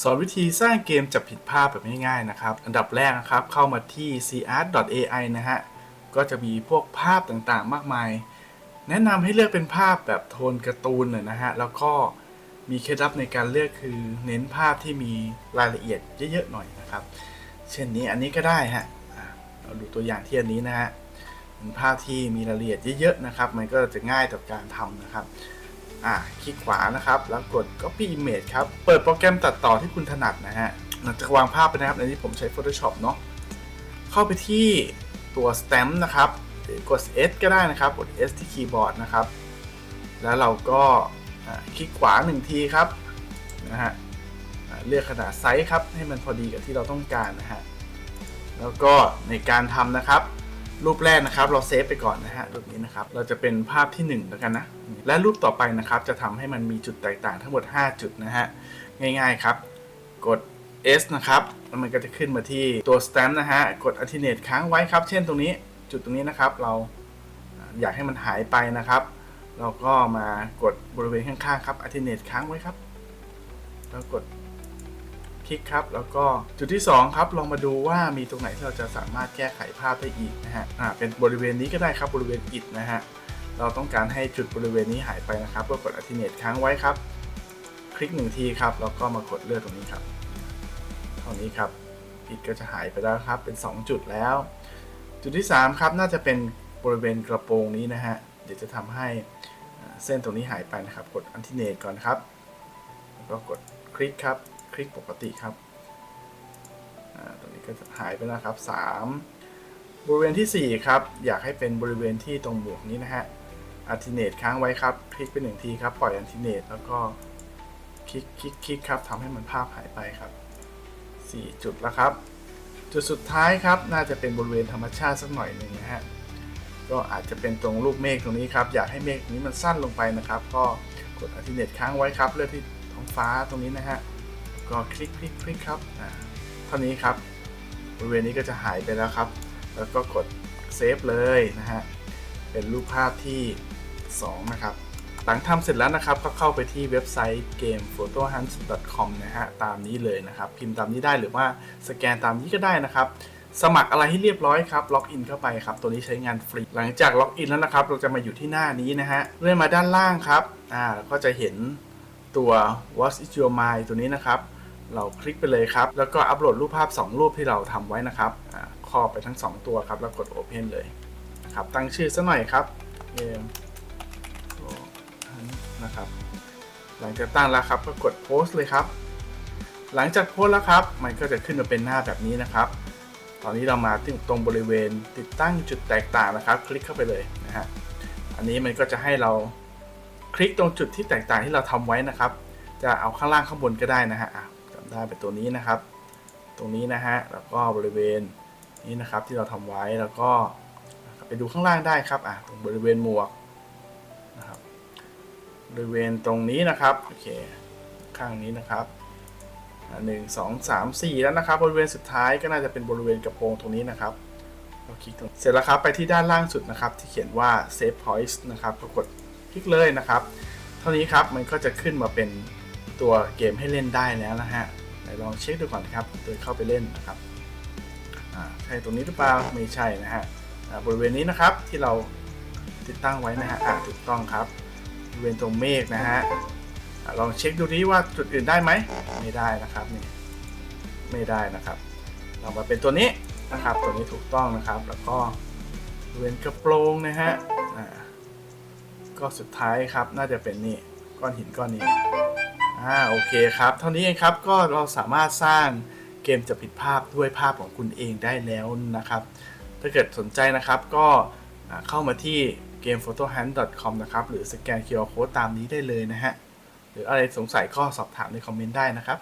สอนวิธีสร้างเกมจับผิดภาพแบบง่ายๆนะครับ อันดับแรกนะครับ เข้ามาที่ cart.ai นะฮะ ก็จะมีพวกภาพต่างๆ มากมาย แนะนำให้เลือกเป็นภาพแบบโทนการ์ตูนหน่อยนะฮะ แล้วก็มีเคล็ดลับในการเลือกคือเน้นภาพที่มีรายละเอียดเยอะๆหน่อยนะครับ เช่นนี้อันนี้ก็ได้ฮะอะเราดูตัวอย่างที่อันนี้นะฮะเป็นภาพที่มีรายละเอียดเยอะๆนะครับ มันก็จะง่ายต่อการทำนะครับ อ่าคลิกขวานะครับ แล้วกด copy image ครับ เปิดโปรแกรมตัดต่อที่คุณถนัดนะฮะหลังจากวางภาพไปนะครับในนี้ผมใช้ Photoshop เนาะเข้าไปที่ตัว stamp นะครับหรือกด S ก็ได้นะครับ กด S ที่คีย์บอร์ดนะครับ แล้วเราก็คลิกขวาหนึ่งทีครับนะฮะเลือกขนาดไซส์ครับ ให้มันพอดีกับที่เราต้องการนะฮะ แล้วก็ในการทำนะครับ รูปแรกนะครับ เราเซฟไปก่อนนะฮะรูปนี้นะครับ เราจะเป็นภาพที่ 1 แล้วกันนะ และรูปต่อไปนะครับ จะทำให้มันมีจุดแตกต่างทั้งหมด 5 จุดนะฮะ ง่ายๆครับ กด S นะครับแล้วมันก็จะขึ้นมาที่ตัว stamp นะฮะ กด alternate ค้างไว้ครับ เช่นตรงนี้จุดตรงนี้นะครับ เราอยากให้มันหายไปนะครับ เราก็มากดบริเวณข้างๆครับ alternate ค้างไว้ครับ แล้วกด ลิกครับ แล้วก็จุดที่ 2 ครับ ลองมาดูว่ามีตรงไหนที่เราจะสามารถแก้ไขภาพได้อีกนะฮะอ่าเป็นบริเวณนี้ก็ได้ครับบริเวณอิดนะฮะเราต้องการให้จุดบริเวณนี้หายไปนะครับก็กด alternate ค้างไว้ครับ คลิกหนึ่งทีครับแล้วก็มากดเลือกตรงนี้ครับเท่านี้ครับอิดก็จะหายไปแล้วครับเป็น 2 จุดแล้ว จุดที่ 3 ครับน่าจะเป็นบริเวณกระโปรงนี้นะฮะเดี๋ยวจะทำให้เส้นตรงนี้หายไปนะครับ กด alternate ก่อนครับแล้วก็กดคลิกครับ คลิกปกติครับตรงนี้ก็หายไปแล้วครับ 3 บริเวณทีสี่4 ครับ อยากให้เป็นบริเวณที่ตรงบวกนี้นะฮะอัลติเนตค้างไว้ครับ คลิกไปหนึ่งทีครับ ปล่อยอัลติเนตแล้วก็คลิกคลิกคลิกครับทำให้มันภาพหายไปครับ 4 จุดแล้วครับ จุดสุดท้ายครับ น่าจะเป็นบริเวณธรรมชาติสักหน่อยหนึ่งนะฮะ ก็อาจจะเป็นตรงรูปเมฆตรงนี้ครับ อยากให้เมฆนี้มันสั้นลงไปนะครับ ก็กดอัลติเนตค้างไว้ครับ เลือกที่ท้องฟ้าตรงนี้นะฮะ ก็คลิกคลิกคลิกครับอ่าเท่านี้ครับบริเวณนี้ก็จะหายไปแล้วครับ แล้วก็กดเซฟเลยนะฮะเป็นรูปภาพที่ 2 นะครับ หลังทำเสร็จแล้วนะครับ ก็เข้าไปที่เว็บไซต์ gamephotohunt.com นะฮะตามนี้เลยนะครับ พิมพ์ตามนี้ได้หรือว่าสแกนตามนี้ก็ได้นะครับสมัครอะไรให้เรียบร้อยครับ ล็อกอินเข้าไปครับ ตัวนี้ใช้งานฟรี หลังจากล็อกอินแล้วนะครับ เราจะมาอยู่ที่หน้านี้นะฮะ เลื่อนมาด้านล่างครับ อ่า ก็จะเห็น ตัว What is your mind ตัวนี้นะครับ เราคลิกไปเลยครับ แล้วก็อัปโหลดรูปภาพ 2 รูปที่เราทำไว้นะครับครอบไปทั้ง 2 ตัวครับ แล้วกด Open เลยนะครับ ตั้งชื่อซะหน่อยครับเกมนะครับ หลังจากตั้งแล้วครับ ก็กดโพสเลยครับ หลังจากโพสแล้วครับ มันก็จะขึ้นมาเป็นหน้าแบบนี้นะครับ ตอนนี้เรามาที่ตรงบริเวณติดตั้งจุดแตกต่างนะครับ คลิกเข้าไปเลยนะฮะ อันนี้มันก็จะให้เรา คลิกตรงจุดที่แตกต่างที่เราทำไว้นะครับ จะเอาข้างล่างข้างบนก็ได้นะฮะจำได้เป็นตัวนี้นะครับ ตรงนี้นะฮะแล้วก็บริเวณนี้นะครับที่เราทำไว้แล้วก็ไปดูข้างล่างได้ครับอะตรงบริเวณหมวกนะครับบริเวณตรงนี้นะครับโอเคข้างนี้นะครับหนึ่งสองสามสี่แล้วนะครับ บริเวณสุดท้ายก็น่าจะเป็นบริเวณกระโปรงตรงนี้นะครับเราคลิกตรงเสร็จแล้วครับไปที่ด้านล่างสุดนะครับ ที่เขียนว่า save points นะครับก็กด คลิกเลยนะครับ เท่านี้ครับมันก็จะขึ้นมาเป็นตัวเกมให้เล่นได้แล้วนะฮะไหนลองเช็คดูก่อนครับ โดยเข้าไปเล่นนะครับใช่ตรงนี้หรือเปล่าไม่ใช่นะฮะบริเวณนี้นะครับที่เราติดตั้งไว้นะฮะถูกต้องครับบริเวณตรงเมฆนะฮะลองเช็คดูนี้ว่าจุดอื่นได้ไหมไม่ได้นะครับนี่ไม่ได้นะครับเรามาเป็นตัวนี้นะครับ ตัวนี้ถูกต้องนะครับ แล้วก็บริเวณกระโปรงนะฮะ ก็สุดท้ายครับ น่าจะเป็นนี่ก้อนหินก้อนนี้อ่าโอเคครับ เท่านี้เองครับก็เราสามารถสร้างเกมจะผิดภาพด้วยภาพของคุณเองได้แล้วนะครับ ถ้าเกิดสนใจนะครับก็เข้ามาที่ gamephotohunt.com นะครับ หรือสแกน QR Code ตามนี้ได้เลยนะฮะ หรืออะไรสงสัยก็สอบถามในคอมเมนต์ได้นะครับ